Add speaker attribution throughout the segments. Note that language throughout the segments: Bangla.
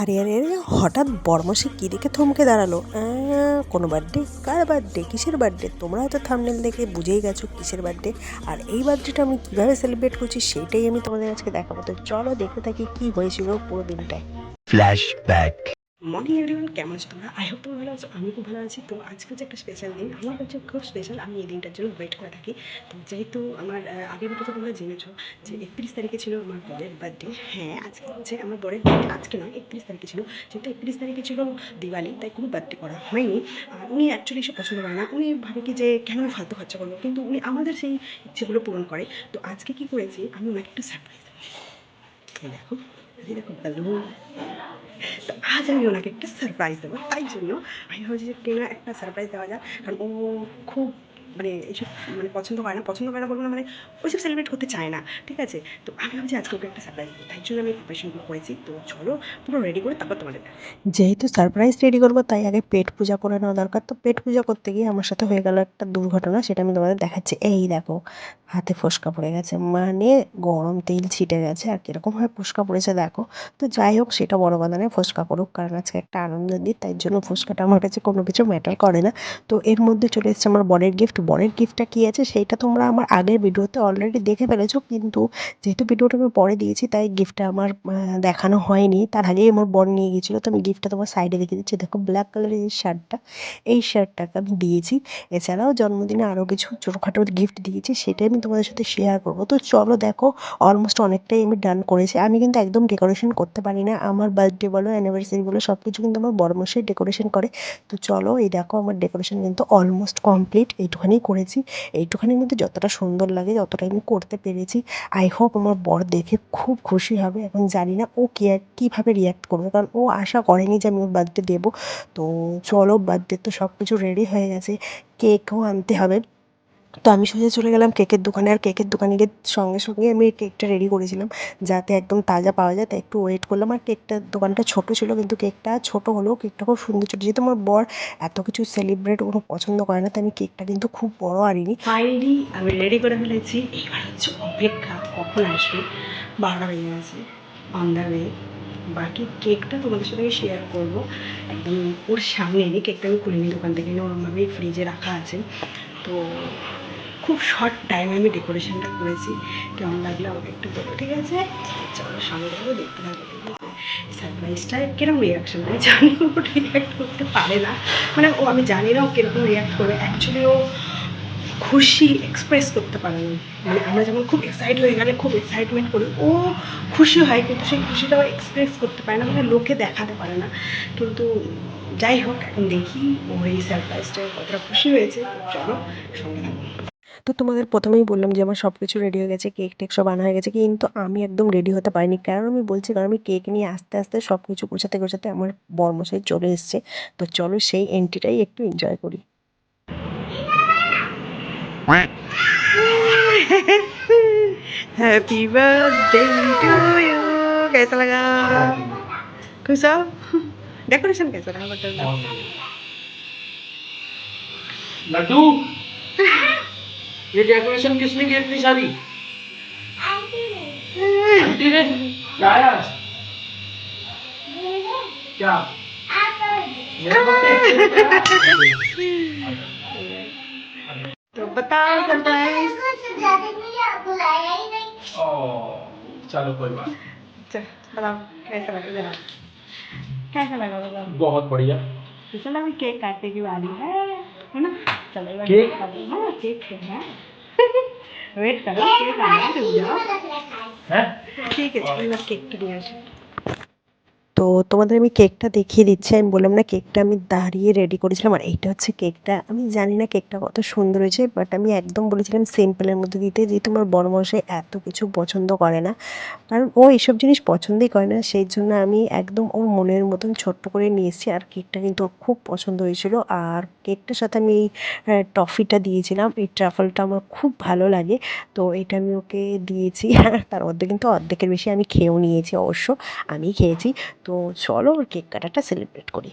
Speaker 1: আরে আরে আরে, হঠাৎ বর্মসে কী দেখে থমকে দাঁড়াল? কোনো বার্থডে কার বার্থডে কিসের বার্থডে তোমরা হয়তো থামনেল দেখে বুঝেই গেছো কিসের বার্থডে আর এই বার্থডেটা আমি কীভাবে সেলিব্রেট করছি সেটাই আমি তোমাদের আজকে দেখাবো। তো চলো দেখতে থাকি কী হয়েছিল পুরো দিনটায়।
Speaker 2: Flashback.
Speaker 1: মর্নিং এভরিওয়ান কেমন আছো তোমরা? আই হোপ তোমরা ভালো আছো আমি খুব ভালো আছি। তো আজকে হচ্ছে একটা স্পেশাল দিন, আমার কাছে খুব স্পেশাল আমি এই দিনটার জন্য ওয়েট করে থাকি। তো যেহেতু আমার আগের ভিডিওতে তোমরা জেনেছো যে একত্রিশ তারিখে ছিল আমার বরের বার্থডে হ্যাঁ আজকে হচ্ছে আমার বরের birthday, আজকে নয়, একত্রিশ তারিখে ছিল। যেহেতু একত্রিশ তারিখে ছিল দিওয়ালি, তাই কোনো বার্থডে করা হয়নি। উনি অ্যাকচুয়ালি এসব পছন্দ করে না। উনি ভাবে কি যে কেন ফালতু খরচা করব? কিন্তু উনি আমাদের সেই ইচ্ছেগুলো পূরণ করে। তো আজকে কি করেছি, আমি ওনাকে একটু সারপ্রাইজ দেখো দেখো, balloon। তো আজ আমি ওনাকে একটা সারপ্রাইজ দেবো। তাই জন্য আমি ভাবছি যে কেনা একটা সারপ্রাইজ দেওয়া যাক। কারণ ও খুব মানে এইসব মানে পছন্দ করে না, পছন্দ করে না বলব না মানে ওইসব সেলিব্রেট করতে চায় না, ঠিক আছে? তো আমি ভাবছি আজকে ওকে একটা সারপ্রাইজ তাই জন্য আমি প্রিপারেশনগুলো করেছি। তো চলো, পুরো রেডি করে তারপর তোমাদের যেহেতু সারপ্রাইজ রেডি করব, তাই আগে পেট পূজা করে নেওয়া দরকার। তো পেট পূজা করতে গিয়ে আমার সাথে হয়ে গেল একটা দুর্ঘটনা, সেটা আমি তোমাদের দেখাচ্ছি। এই দেখো, হাতে ফোসকা পড়ে গেছে। মানে গরম তেল ছিটে গেছে, আর কীরকমভাবে ফোসকা পড়েছে দেখো। তো যাই হোক, সেটা বড় কথা নয়, ফোসকা পড়ুক, কারণ আজকে একটা আনন্দের দিন, তাই জন্য ফোসকাটা আমার কাছে কোনো কিছু ম্যাটার করে না। তো এর মধ্যে চলে এসেছে আমার বরের গিফট বরের গিফটটা কী আছে সেইটা তোমরা আমার আগের ভিডিওতে অলরেডি দেখে ফেলেছো। কিন্তু যেহেতু ভিডিওটা আমি পরে দিয়েছি, তাই গিফটটা আমার দেখানো হয়নি। তার আগেই আমার বর নিয়ে গিয়েছিল তো আমি গিফটটা তোমার সাইডে রেখে দিচ্ছি। দেখো ব্ল্যাক কালারের এই শার্টটা এই শার্টটাকে আমি দিয়েছি। এছাড়াও জন্মদিনে আরও কিছু ছোটোখাটো গিফট দিয়েছি, সেটাই আমি তোমাদের সাথে শেয়ার করব। তো চলো দেখো অলমোস্ট অনেকটাই আমি ডান করেছি। আমি কিন্তু একদম ডেকোরেশন করতে পারি না। আমার বার্থডে বলো অ্যানিভার্সারি বলো সব কিছু কিন্তু আমার বড় মশাই ডেকোরেশন করে। তো চলো এই দেখো, আমার ডেকোরেশন কিন্তু অলমোস্ট কমপ্লিট এইটুখানি করেছি। এইটুখানির মধ্যে যতটা সুন্দর লাগে যতটা আমি করতে পেরেছি আই হোপ আমার বর দেখে খুব খুশি হবে। এখন জানি না ও কে, কীভাবে রিয়াক্ট করবে। কারণ ও আশা করেনি যে আমি ওর বার্থডে দেবো। তো চলো বার্থডে তো সব কিছু রেডি হয়ে গেছে। কেকও আনতে হবে। তো আমি সোজা চলে গেলাম কেকের দোকানে, আর কেকের দোকানে গিয়ে সঙ্গে সঙ্গে আমি কেকটা রেডি করেছিলাম, যাতে একদম তাজা পাওয়া যায়, তাই একটু ওয়েট করলাম। আর কেকটার দোকানটা ছোটো ছিল, কিন্তু কেকটা ছোটো হলেও কেকটা খুব সুন্দর ছিল। যেহেতু আমার বর এত কিছু সেলিব্রেট কোনো পছন্দ করে না, তাই আমি কেকটা কিন্তু খুব বড় আনিনি। ফাইনালি আমি রেডি করে ফেলেছি। এবার হচ্ছে অপেক্ষা, কখন আসবে? বারোটা বেজে গেছে। অন দ্য ওয়ে বাকি কেকটা তোমাদের সাথে শেয়ার করব। একদম ওর সামনে এনে কেকটা আমি খুলে নিই দোকান থেকে নরমভাবে ফ্রিজে রাখা আছে। তো খুব শর্ট টাইমে আমি ডেকোরেশনটা করেছি। কেমন লাগল আমাকে একটু বলো, ঠিক আছে? চলো, সঙ্গে সঙ্গে দেখতে থাকব ঠিক আছে সারপ্রাইজটা কীরকম রিয়াকশন আমি জানি ও রিয়াক্ট করতে পারে না। মানে ও, আমি জানি না ও কীরকম রিয়াক্ট করবে অ্যাকচুয়ালি ও খুশি এক্সপ্রেস করতে পারে না। মানে আমরা যেমন খুব এক্সাইট হয়ে গেলে খুব এক্সাইটমেন্ট করি, ও খুশি হয়, কিন্তু সেই খুশিটাও এক্সপ্রেস করতে পারে না মানে লোকে দেখাতে পারে না। কিন্তু যাই হোক, এখন দেখি ও এই সারপ্রাইজটা কতটা খুশি হয়েছে। চলো, সঙ্গে থাকো। তো তোমাদের প্রথমেই বললাম যে আমার সব কিছু রেডি হয়ে গেছে কেক টেক সব আনা হয়ে গেছে কিন্তু আমি একদম রেডি হতে পারিনি কারণ আমি বলছি কারণ আমি কেক নিয়ে আস্তে আস্তে সব কিছু গোছাতে গোছাতে আমার বর্মশাই চলে এসছে তো চলো সেই এন্ট্রিটাই একটু এনজয় করি हैप्पी बर्थडे टू यू कैसा लगा खुश हो डेकोरेशन कैसा रहा बताओ
Speaker 3: लड्डू ये डेकोरेशन किसने की इतनी सारी? आंटी ने। क्या? है आज क्या
Speaker 1: तो बताओ
Speaker 3: चलो कोई बात
Speaker 1: बताओ कैसा लगा जरा? कैसा लगा बताओ?
Speaker 3: बहुत बढ़िया।
Speaker 1: तो चलो केक काटने की बारी है। है ना चलो एक बार
Speaker 3: केक?
Speaker 1: काटो। हाँ केक तो है वेट करो केक आ रहा है रुक जाओ
Speaker 3: है
Speaker 1: ঠিক আছে আমি এবার কেকটা নিয়ে আসি তো তোমাদের আমি কেকটা দেখিয়ে দিচ্ছি। আমি বললাম, না, কেকটা আমি দাঁড়িয়ে রেডি করেছিলাম। আর এইটা হচ্ছে কেকটা। আমি জানি না কেকটা কত সুন্দর হয়েছে বাট আমি একদম বলেছিলাম সিম্পলের মধ্যে দিতে যেহেতু আমার বড় মশাই এত কিছু পছন্দ করে না। কারণ ও এইসব জিনিস পছন্দই করে না, সেই জন্য আমি একদম ওর মনের মতন ছোট্ট করে নিয়েছি। আর কেকটা কিন্তু ওর খুব পছন্দ হয়েছিল। আর কেকটার সাথে আমি এই টফিটা দিয়েছিলাম। এই ট্রাফলটা আমার খুব ভালো লাগে। তো এটা আমি ওকে দিয়েছি। তার মধ্যে কিন্তু অর্ধেকের বেশি আমি খেয়েও নিয়েছি অবশ্য। আমি খেয়েছি। তো চলো ওর কেক কাটাটা সেলিব্রেট করি।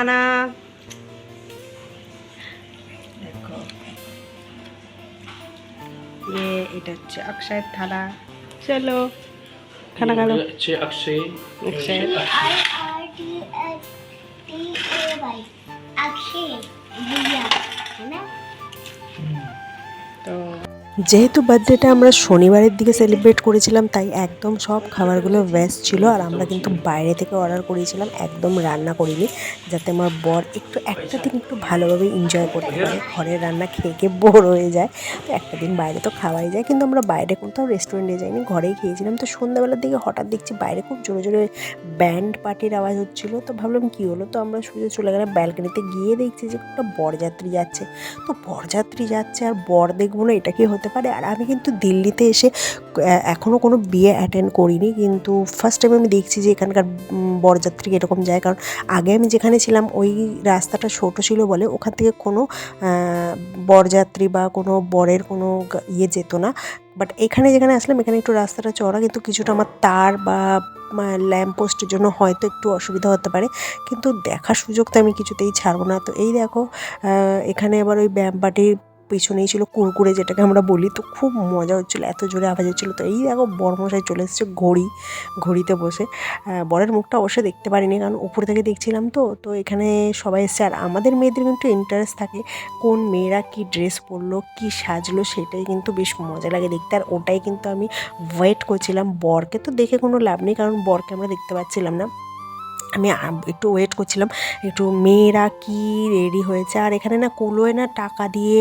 Speaker 1: খানা দেখো। ये এটা হচ্ছে অক্ষয়ের থালা। চলো খানা
Speaker 2: খালো। অক্ষয়
Speaker 1: অক্ষয়। যেহেতু বার্থডেটা আমরা শনিবারের দিকে সেলিব্রেট করেছিলাম, তাই একদম সব খাবারগুলো ভেজ ছিল আর আমরা কিন্তু বাইরে থেকে অর্ডার করেছিলাম একদম রান্না করিনি, যাতে আমার বর একটু, একটা দিন একটু ভালোভাবে এনজয় করতে পারে। ঘরের রান্না খেয়ে খেয়ে বোর হয়ে যায়, তো একটা দিন বাইরে তো খাওয়াই যায়, কিন্তু আমরা বাইরে কোথাও রেস্টুরেন্টে যাইনি, ঘরেই খেয়েছিলাম, তো সন্ধ্যাবেলার দিকে হঠাৎ দেখছি বাইরে খুব জোরে জোরে ব্যান্ড পার্টির আওয়াজ হচ্ছিল, তো ভাবলাম কী হলো, তো আমরা সোজা চলে গেলাম ব্যালকনিতে গিয়ে দেখছি যে একটা বরযাত্রী যাচ্ছে, তো বরযাত্রী যাচ্ছে আর বর দেখব না, এটা কি হতে পারে। আর আমি কিন্তু দিল্লিতে এসে এখনও কোনো বিয়ে অ্যাটেন্ড করিনি। কিন্তু ফার্স্ট টাইম আমি দেখছি যে এখানকার বরযাত্রী এরকম যায়। কারণ আগে আমি যেখানে ছিলাম, ওই রাস্তাটা ছোটো ছিল বলে ওখান থেকে কোনো বরযাত্রী বা কোনো বরের কোনো ইয়ে যেত না। বাট এখানে যেখানে আসলাম, এখানে একটু রাস্তাটা চড়া কিন্তু কিছুটা আমার তার বা ল্যাম্প পোস্টের জন্য হয়তো একটু অসুবিধা হতে পারে। কিন্তু দেখার সুযোগ তো আমি কিছুতেই ছাড়বো না। তো এই দেখো এখানে আবার ওই ব্যায়াম পিছনেই ছিল কুরকুরে যেটাকে আমরা বলি, তো খুব মজা হচ্ছিল, এত জোরে আওয়াজ হচ্ছিল। তো এই দেখো বরমশাই চলে এসেছে ঘড়ি, ঘড়িতে বসে। বরের মুখটা অবশ্যই দেখতে পারিনি, কারণ উপর থেকে দেখছিলাম তো তো এখানে সবাই এসছে। আর আমাদের মেয়েদের কিন্তু ইন্টারেস্ট থাকে কোন মেয়েরা কি ড্রেস পরলো, কি সাজলো, সেটাই কিন্তু বেশ মজা লাগে দেখতে। আর ওটাই কিন্তু আমি ওয়েট করছিলাম বরকে, তো দেখে কোনো লাভ নেই, কারণ বরকে আমরা দেখতে পাচ্ছিলাম না। আমি একটু ওয়েট করছিলাম, একটু মেয়েরা কি রেডি হয়েছে? আর এখানে না কুলোয় না টাকা দিয়ে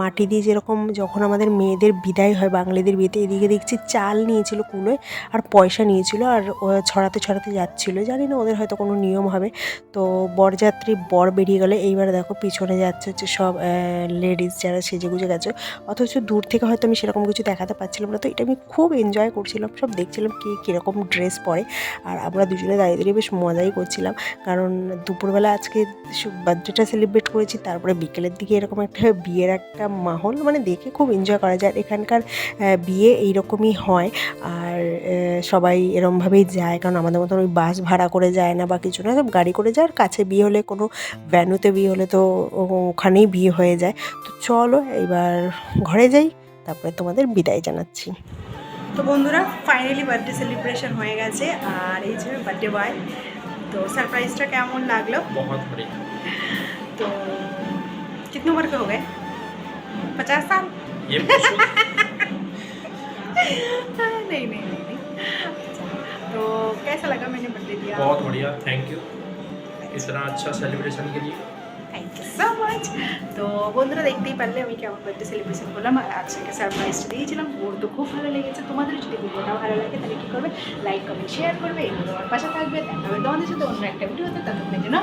Speaker 1: মাটি দিয়ে যেরকম যখন আমাদের মেয়েদের বিদায় হয়, বাঙালিদের বিয়েতে, এদিকে দেখছি চাল নিয়েছিল কুলোয় আর পয়সা নিয়েছিল আর ছড়াতে ছড়াতে যাচ্ছিল। জানি না ওদের হয়তো কোনো নিয়ম হবে। তো বরযাত্রী বর বেরিয়ে গেলে, এইবার দেখো পিছনে যাচ্ছে হচ্ছে সব লেডিস যারা সেজে গুজে গেছে। অথচ দূর থেকে হয়তো আমি সেরকম কিছু দেখাতে পারছিলাম না। তো এটা আমি খুব এনজয় করছিলাম, সব দেখছিলাম কে কীরকম ড্রেস পরে। আর আমরা দুজনে দাঁড়িয়ে দাঁড়িয়ে বেশ মজাই করছিলাম। কারণ দুপুরবেলা আজকে বার্থডেটা সেলিব্রেট করেছি, তারপরে বিকেলের দিকে এরকম একটা বিয়ের একটা মাহল মানে দেখে খুব এনজয় করা যায়। এখানকার বিয়ে এইরকমই হয়। আর সবাই এরমভাবেই যায়, কারণ আমাদের মতন ওই বাস ভাড়া করে যায় না বা কিছু না, সব গাড়ি করে যায়। আর কাছে বিয়ে হলে কোনো ভ্যানুতে বিয়ে হলে তো ওখানেই বিয়ে হয়ে যায়। তো চলো, এবার ঘরে যাই, তারপরে তোমাদের বিদায় জানাচ্ছি। তো বন্ধুরা ফাইনালি বার্থডে সেলিব্রেশন হয়ে গেছে। আর এই যে বার্থডে বয় तो सरप्राइज़ टा क्या কেমন लागल
Speaker 3: बहुत बढ़िया।
Speaker 1: तो कितने उम्र के हो गए? पचास साल?
Speaker 3: ये हाँ,
Speaker 1: नहीं नहीं नहीं, नहीं। तो कैसा लगा मैंने बर्थडे दिया?
Speaker 3: बहुत बढ़िया थैंक यू इस तरह अच्छा सेलिब्रेशन के लिए।
Speaker 1: থ্যাংক ইউ সো মাচ তো বন্ধুরা দেখতেই পারলে আমি কেমন বার্থডে সেলিব্রেশন করলাম। আর আজকে সারপ্রাইজটা দিয়েছিলাম। ওর তো খুব ভালো লেগেছে। তোমাদের যদি ভিডিওটা ভালো লাগে, তাহলে কী করবে? লাইক কমেন্ট শেয়ার করবে। এগুলো আমার পাশে থাকবে। দেখা হবে তোমাদের সাথে অন্য একটা ভিডিও হতো তাদের জন্য